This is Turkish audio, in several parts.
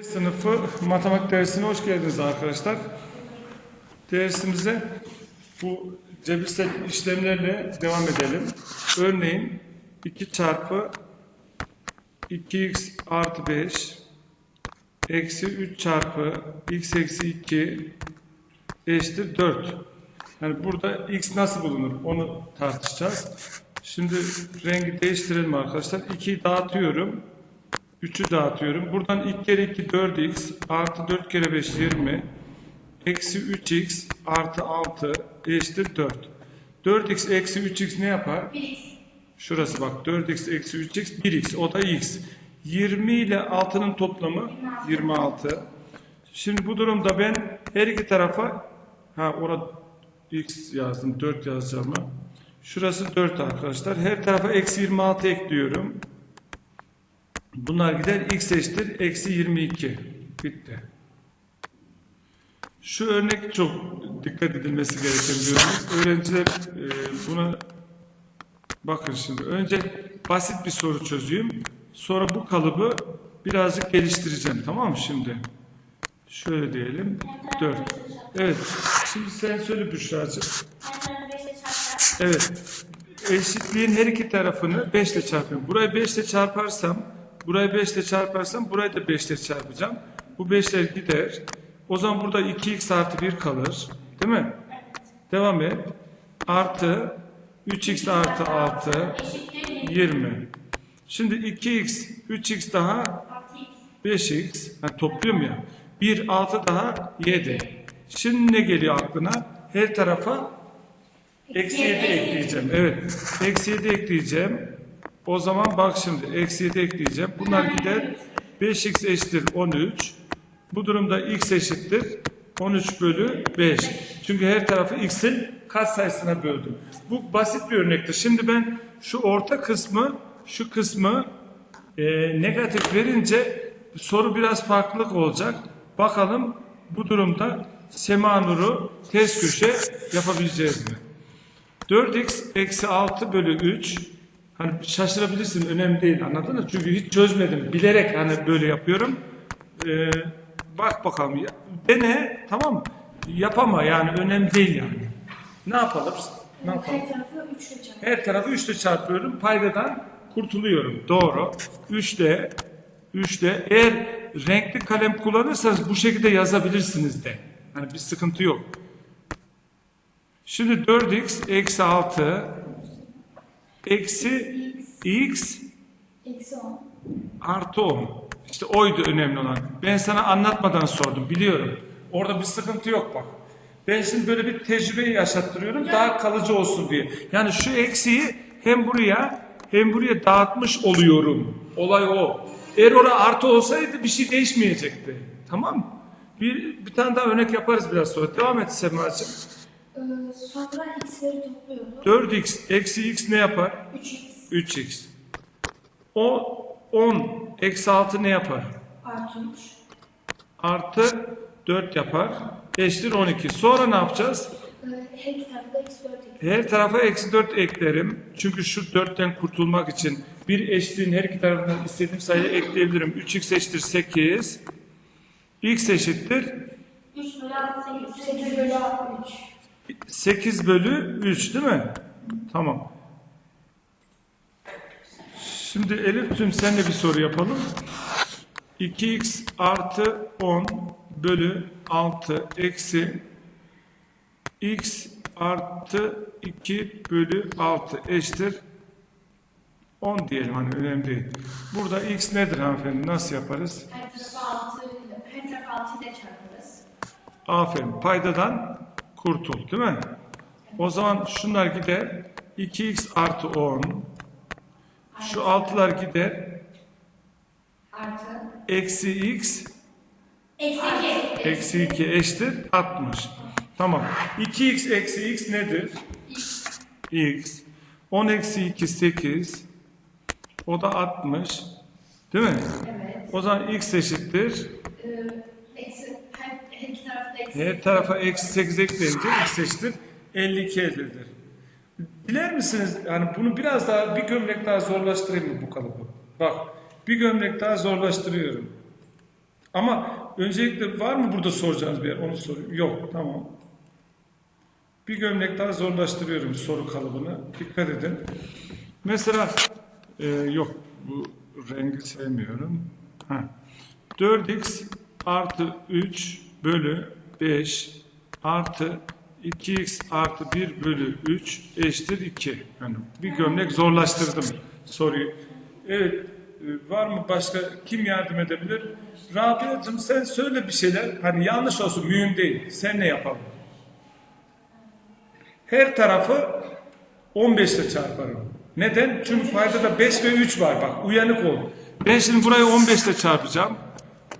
Sınıfı matematik dersine hoş geldiniz arkadaşlar. Dersimize bu cebirsel işlemlerle devam edelim. Örneğin 2 çarpı 2x artı 5 eksi 3 çarpı x eksi 2 eşittir 4. Yani burada x nasıl bulunur onu tartışacağız. Şimdi rengi değiştirelim arkadaşlar. 2'yi dağıtıyorum. 3'ü dağıtıyorum. Buradan 2 kere 2 4x artı 4 kere 5 20 eksi 3x artı 6 eşittir 4. 4x eksi 3x ne yapar? 1x. Şurası bak 4x eksi 3x 1x o da x. 20 ile 6'nın toplamı 26. Şimdi bu durumda ben her iki tarafa ha orada x yazdım 4 yazacağım. Şurası 4 arkadaşlar. Her tarafa eksi 26 ekliyorum. Bunlar gider x eşittir eksi 22. Bitti. Şu örnek çok dikkat edilmesi gereken bir örnek. Öğrenciler e, buna bakın şimdi. Önce basit bir soru çözeyim. Sonra bu kalıbı birazcık geliştireceğim. Tamam mı şimdi? Şöyle diyelim. 4. Evet. Şimdi sen söyle Büşra'cığım. Her tarafı 5 ile çarpacağız. Evet. Eşitliğin her iki tarafını 5 ile çarpıyorum. Burayı 5 ile çarparsam, burayı 5 ile çarparsam burayı da 5 ile çarpacağım. Bu 5'ler gider. O zaman burada 2x artı 1 kalır. Değil mi? Devam et. Artı 3x artı 6 Eşittir 20. Şimdi 2x, 3x daha artı x. 5x. Ha, topluyorum ya. 1, 6 daha 7. Şimdi ne geliyor aklına? Her tarafa Eksi 7 ekleyeceğim. Evet. Eksi 7 ekleyeceğim. O zaman bak şimdi. Eksi 7 ekleyeceğim. Bunlar gider. 5x eşittir 13. Bu durumda x eşittir 13 bölü 5. Çünkü her tarafı x'in katsayısına böldüm. Bu basit bir örnektir. Şimdi ben şu orta kısmı, şu kısmı e, negatif verince soru biraz farklılık olacak. Bakalım bu durumda Sema Nur'u ters köşe yapabileceğiz mi? 4x eksi 6 bölü 3 hani şaşırabilirsin önemli değil anladın mı? Çünkü hiç çözmedim bilerek hani böyle yapıyorum. Ee, bak bakalım ya, dene tamam mı? Yapama yani önemli değil yani. Ne yapalım? Ne yapalım? Her tarafı 3 ile çarpacağız. Her tarafı 3 ile çarpıyorum. Paydadan kurtuluyorum. Doğru. 3 de 3 de eğer renkli kalem kullanırsanız bu şekilde yazabilirsiniz de. Hani bir sıkıntı yok. Şimdi 4x eksi 6 eksi x Eksi 10. artı 10. İşte oydu önemli olan. Ben sana anlatmadan sordum biliyorum. Orada bir sıkıntı yok bak. Ben şimdi böyle bir tecrübeyi yaşattırıyorum daha kalıcı olsun diye. Yani şu eksiği hem buraya hem buraya dağıtmış oluyorum. Olay o. Eğer orada artı olsaydı bir şey değişmeyecekti. Tamam mı? Bir, bir tane daha örnek yaparız biraz sonra. Devam et Sema'cığım. Ee, sonra x'leri topluyoruz. 4x eksi x ne yapar? 3x 3x. O 10 eksi 6 ne yapar? artı 3. Artı 4 yapar. Eşittir 12. Sonra ne yapacağız? Ee, her iki tarafta eksi 4 ekliyoruz. Her tarafa eksi 4 eklerim. Çünkü şu 4'ten kurtulmak için bir eşitliğin her iki tarafından istediğim sayıyı ekleyebilirim. 3x eşittir 8. x eşittir 3 bölü 6 8. 8 bölü 3. 8 bölü 3 değil mi? Tamam. Şimdi Elif'cim senle bir soru yapalım. 2x artı 10 bölü 6 eksi x artı 2 bölü 6 eşittir 10 diyelim hani önemli değil. Burada x nedir hanımefendi? Nasıl yaparız? Her tarafı 6 her tarafı 6 ile çarparız. Aferin. Paydadan kurtul değil mi? O zaman şunlar gider. 2x artı 10. Şu 6'lar gider. Artı. Eksi x Eksi 2. eksi 2 eşittir 60. Tamam. 2x eksi x nedir? x. 10 eksi 2 8. O da 60. Değil mi? Evet. O zaman x eşittir. Ee, eksi her, her iki tarafta eksi. Her tarafa eksi 8 ekleyince x eşittir 52 elde. Diler misiniz? Yani bunu biraz daha bir gömlek daha zorlaştırayım mı bu kalıbı? Bak bir gömlek daha zorlaştırıyorum. Ama öncelikle var mı burada soracağınız bir yer? Onu soruyorum. Yok. Tamam. Bir gömlek daha zorlaştırıyorum soru kalıbını. Dikkat edin. Mesela e, yok bu rengi sevmiyorum. Ha. 4x artı 3 bölü 5 artı 2x artı 1 bölü 3 eşittir 2. Yani bir gömlek zorlaştırdım soruyu. Evet e, var mı başka kim yardım edebilir? Rabia'cığım sen söyle bir şeyler. Hani yanlış olsun mühim değil. Sen ne yapalım? Her tarafı 15 ile çarparım. Neden? Çünkü paydada 5 ve 3 var bak uyanık ol. Ben şimdi burayı 15 ile çarpacağım.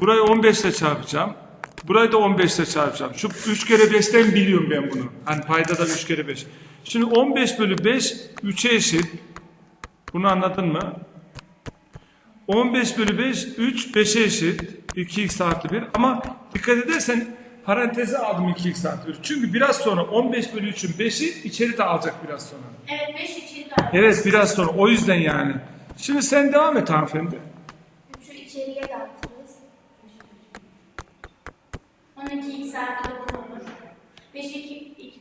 Burayı 15 ile çarpacağım. Burayı da 15 ile çarpacağım. Şu 3 kere 5'ten biliyorum ben bunu. Hani paydada 3 kere 5. Şimdi 15 bölü 5 3'e eşit. Bunu anladın mı? 15 bölü 5 3 5'e eşit. 2x artı 1 ama dikkat edersen paranteze aldım 2x artı 1. Çünkü biraz sonra 15 bölü 3'ün 5'i içeri de alacak biraz sonra. Evet 5 içeri dağıtırız. Evet biraz sonra o yüzden yani. Şimdi sen devam et hanımefendi. 3'ü içeriye dağıtırız. 12x artı 9 olur. 5 2 2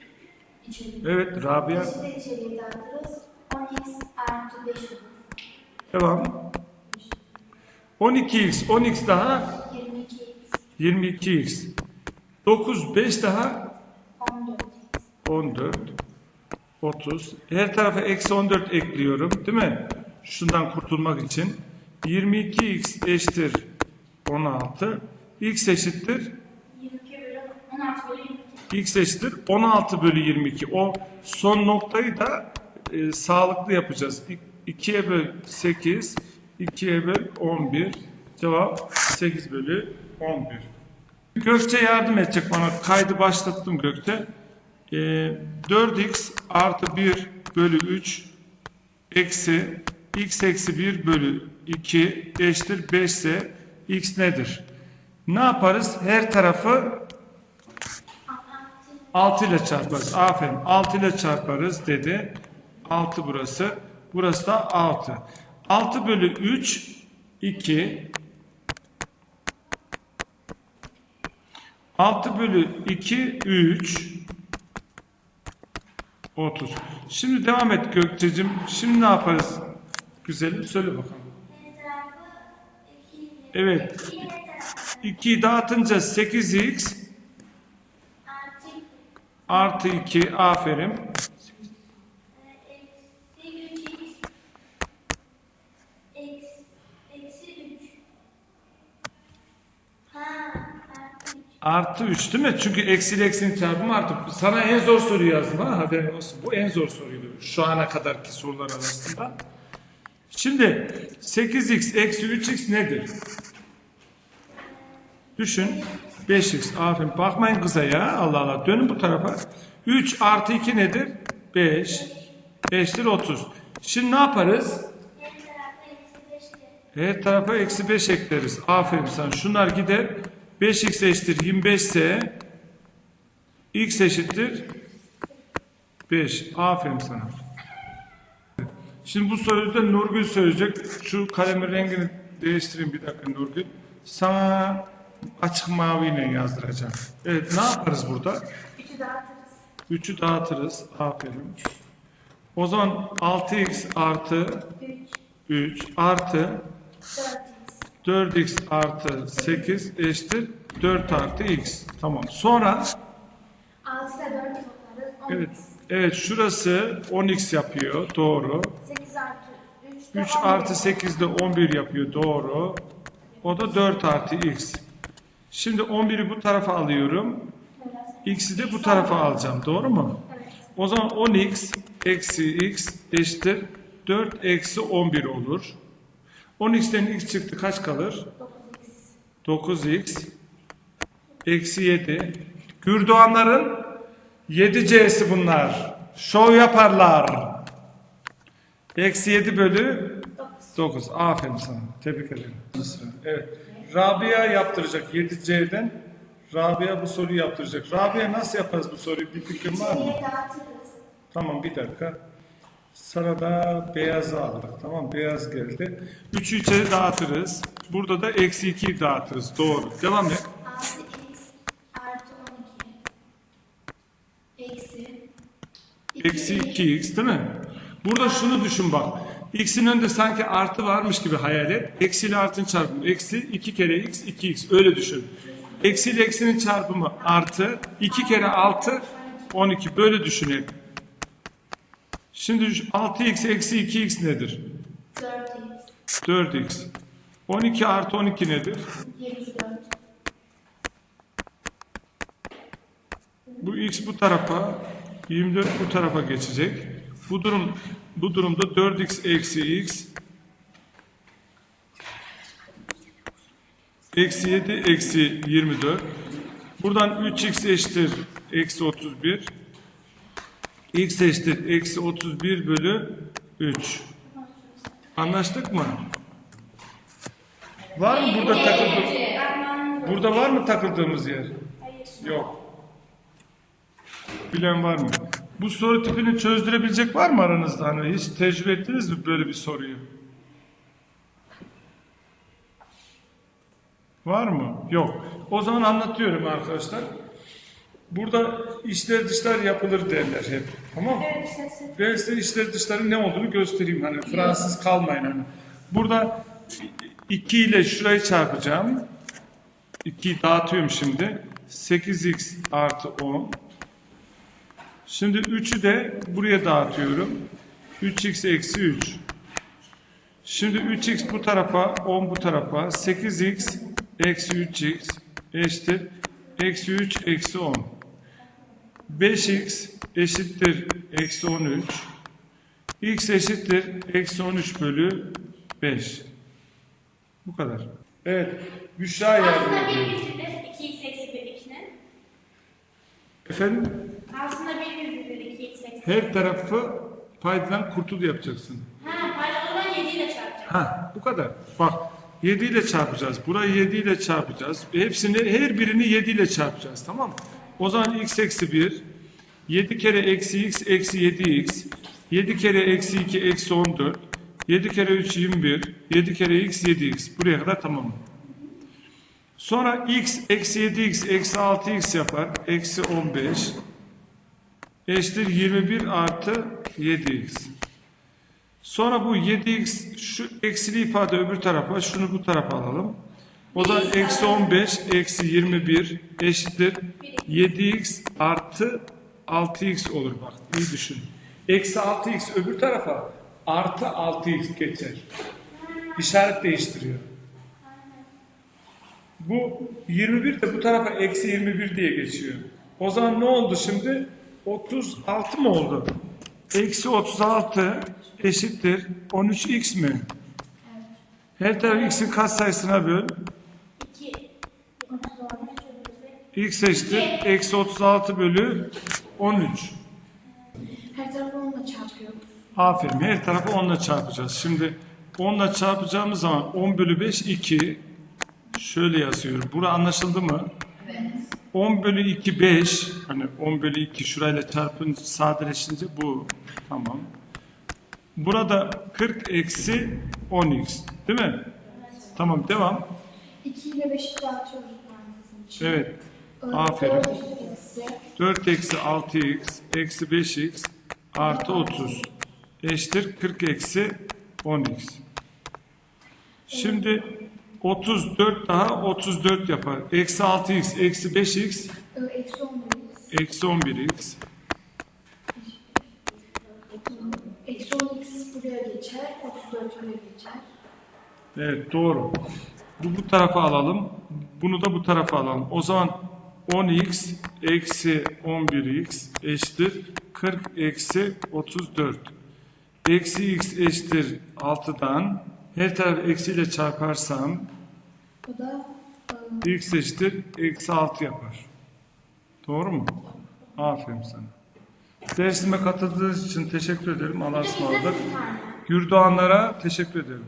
içeri. Evet Rabia 5'i de içeriye dağıtırız. 10x artı 5 olur. devam. 12x 10x daha 22x 22x. 9 5 daha 14x. 14 30 her tarafa eksi 14 ekliyorum değil mi? Şundan kurtulmak için 22x eşittir 16 x eşittir 22 bölü 16 bölü 22. x eşittir 16 bölü 22 o son noktayı da e, sağlıklı yapacağız. 2'ye böl 8 2'ye böl 11 cevap 8 bölü 11 Gökçe yardım edecek bana. Kaydı başlattım Gökçe. E, 4x artı 1 bölü 3 eksi x eksi 1 bölü 2 eşittir 5 ise x nedir? Ne yaparız? Her tarafı 6 ile çarparız. Aferin. 6 ile çarparız dedi. 6 burası. Burası da 6. 6 bölü 3 2 6 bölü 2 3 30. Şimdi devam et Gökçe'cim. Şimdi ne yaparız? Güzelim söyle bakalım. Evet. 2'yi dağıtınca 8x artı 2 aferin. Artı 3 değil mi? Çünkü eksiyle eksinin çarpımı artı. Sana en zor soruyu yazdım ha haberin olsun. Bu en zor soruydu şu ana kadarki sorular arasında. Şimdi 8x eksi 3x nedir? Düşün. 5x. Aferin. Bakmayın kıza ya. Allah Allah. Dönün bu tarafa. 3 artı 2 nedir? 5. Eşittir 30. Şimdi ne yaparız? Her tarafa eksi 5 ekleriz. Aferin sana. Şunlar gider. 5x eşittir 25 ise x eşittir 5. Aferin sana. Şimdi bu soruyu da Nurgül söyleyecek. Şu kalemin rengini değiştireyim bir dakika Nurgül. Sana açık maviyle yazdıracağım. Evet ne yaparız burada? 3'ü dağıtırız. 3'ü dağıtırız. Aferin. O zaman 6x artı 3, 3 artı 4x. 4x artı 8 eşittir 4 artı x. Tamam. Sonra 6 ile 4 toplarız. 10x. evet evet şurası 10x yapıyor. Doğru. 8 artı 3 de 3 11. artı 8 de 11 yapıyor. Doğru. O da 4 artı x. Şimdi 11'i bu tarafa alıyorum. X'i de bu tarafa alacağım. Doğru mu? O zaman 10x eksi x eşittir 4 eksi 11 olur. 10x'ten x çıktı kaç kalır? 9x. 9x eksi 7. Gürdoğanların 7c'si bunlar. Şov yaparlar. Eksi 7 bölü 9. 9. Aferin sana. Tebrik ederim. Evet. Rabia yaptıracak 7c'den. Rabia bu soruyu yaptıracak. Rabia nasıl yaparız bu soruyu? Bir fikrin var mı? Dağıtırız. Tamam bir dakika. Sana da beyazı aldık. Tamam beyaz geldi. 3'ü içeri dağıtırız. Burada da eksi 2'yi dağıtırız. Doğru. Devam et. 6x artı 12 eksi Eksi 2x değil mi? Burada şunu düşün bak. X'in önünde sanki artı varmış gibi hayal et. Eksi ile artının çarpımı. Eksi 2 kere x 2x. Öyle düşün. Eksi ile eksinin çarpımı artı 2 kere 6 12. Böyle düşün hep. Şimdi 6x eksi 2x nedir? 4x 4x. 12 artı 12 nedir? 24 Bu x bu tarafa, 24 bu tarafa geçecek. Bu durum bu durumda 4x eksi x eksi 7 eksi 24. Buradan 3x eşittir eksi 31. x eşittir eksi 31 bölü 3. Anlaştık mı? Var mı burada takıldığımız? Burada var mı takıldığımız yer? Yok. Bilen var mı? Bu soru tipini çözdürebilecek var mı aranızda? Hani hiç tecrübe ettiniz mi böyle bir soruyu? Var mı? Yok. O zaman anlatıyorum arkadaşlar. Burada içler dışlar yapılır derler hep. Tamam mı? Ben size içler dışların ne olduğunu göstereyim. Hani Fransız kalmayın hani. Burada 2 ile şurayı çarpacağım. 2'yi dağıtıyorum şimdi. 8x artı 10. Şimdi 3'ü de buraya dağıtıyorum. 3x eksi 3. Şimdi 3x bu tarafa, 10 bu tarafa. 8x eksi 3x eşittir. Eksi 3 eksi 10. 5x eşittir eksi 13. x eşittir eksi 13 bölü 5. Bu kadar. Evet. Büşra yardım Aslında ediyor. bir yüzüdür 2x eksi 1 2'nin. Efendim? Aslında bir yüzüdür 2x eksi Her tarafı paydadan kurtul yapacaksın. Ha zaman 7 ile çarpacağım. Ha, bu kadar. Bak 7 ile çarpacağız. Burayı 7 ile çarpacağız. Hepsini her birini 7 ile çarpacağız. Tamam mı? O zaman x eksi 1 7 kere eksi x eksi 7x 7 kere eksi 2 eksi 14 7 kere 3 21 7 kere x 7x. Buraya kadar tamam mı? Sonra x eksi 7x eksi 6x yapar. Eksi 15 eşittir 21 artı 7x. Sonra bu 7x şu eksili ifade öbür tarafa şunu bu tarafa alalım. O zaman eksi 15 eksi 21 eşittir 7x artı 6x olur bak iyi düşün. Eksi 6x öbür tarafa artı 6x geçer. İşaret değiştiriyor. Bu 21 de bu tarafa eksi 21 diye geçiyor. O zaman ne oldu şimdi? 36 mı oldu? Eksi 36 eşittir 13x mi? Her tarafı x'in katsayısına böl. 2 x eşittir eksi 36 bölü 13. Her tarafı onunla çarpıyoruz. Aferin. Her tarafı 10 ile çarpacağız. Şimdi 10 ile çarpacağımız zaman 10 bölü 5 2. Şöyle yazıyorum. Bura anlaşıldı mı? 10 bölü 2 5. Hani 10 bölü 2 şurayla çarpın sadeleşince bu. Tamam. Burada 40 eksi 10x. Değil mi? Tamam devam. 2 ile 5'i dağıtıyoruz. Evet. Aferin. Eksi 4 eksi 6x eksi 5x artı 30 eşittir 40 eksi 10x. Şimdi 34 daha 34 yapar. Eksi 6x eksi 5x e, eksi 11 eksi 11x. Eksi 10x buraya geçer, 34 buraya geçer. Evet doğru. Bu bu tarafa alalım. Bunu da bu tarafa alalım. O zaman 10x eksi 11x eşittir 40 eksi 34. Eksi x eşittir 6'dan. Her tarafı eksiyle çarparsam O da x eşittir eksi 6 yapar. Doğru mu? Aferin sana. Dersime katıldığınız için teşekkür ederim. Allah'a ısmarladık. Gürdoğanlara teşekkür ederim.